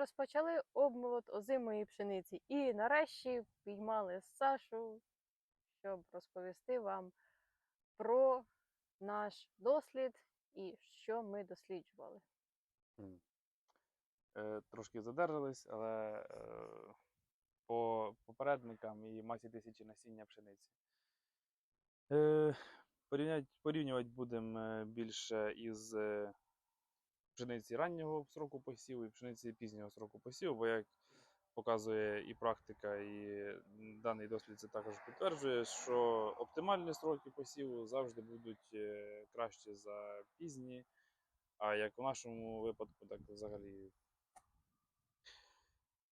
розпочали обмолот озимої пшениці і нарешті піймали Сашу, щоб розповісти вам про наш дослід і що ми досліджували. Е, Трошки задержались, але е, по попередникам і масі тисячі насіння пшениці. Е, порівнювати будемо е, більше із е, пшениці раннього сроку посіву і пшениці пізнього сроку посіву, бо як показує і практика, і даний дослід це також підтверджує, що оптимальні сроки посіву завжди будуть е, кращі за пізні. А як у нашому випадку, так взагалі.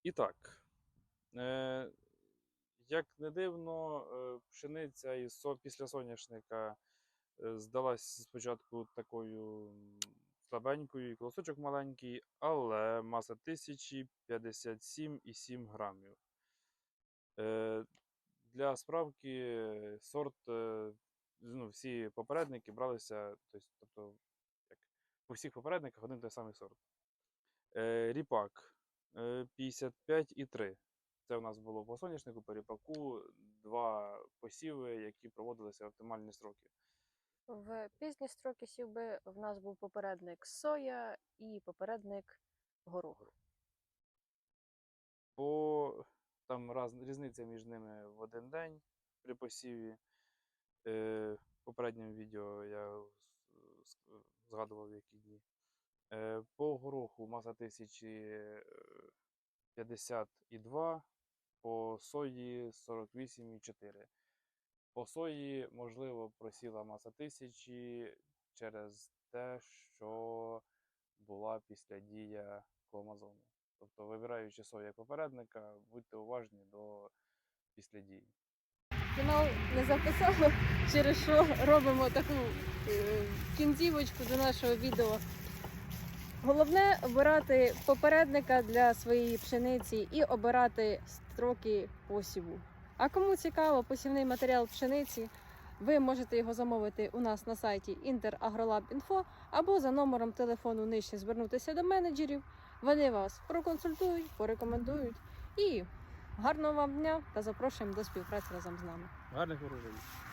І так. Е, як не дивно, е, пшениця со, після соняшника здалась спочатку такою слабенькою, колосочок маленький, але маса тисячі 57,7 грамів. Е, для справки сорт, е, ну, всі попередники бралися, тобто, як у всіх попередниках один той самий сорт. Е, ріпак е, 55,3. Це у нас було по соняшнику, по ріпаку, два посіви, які проводилися в оптимальні строки. В пізні строки сівби в нас був попередник соя і попередник горох. По там раз, різниця між ними в один день при посіві. Е, в попередньому відео я згадував, які дні. Е, по гороху маса тисячі е, 52, по сої 48,4. По сої, можливо, просіла маса тисячі через те, що була післядія кломазону. Тобто, вибираючи сою як попередника, будьте уважні до післядії. Фінал не записала, через що робимо таку е, кінцівочку до нашого відео. Головне обирати попередника для своєї пшениці і обирати строки посіву. А кому цікаво посівний матеріал пшениці, ви можете його замовити у нас на сайті interagrolab.info або за номером телефону нижче звернутися до менеджерів. Вони вас проконсультують, порекомендують і гарного вам дня та запрошуємо до співпраці разом з нами. Гарних урожаїв!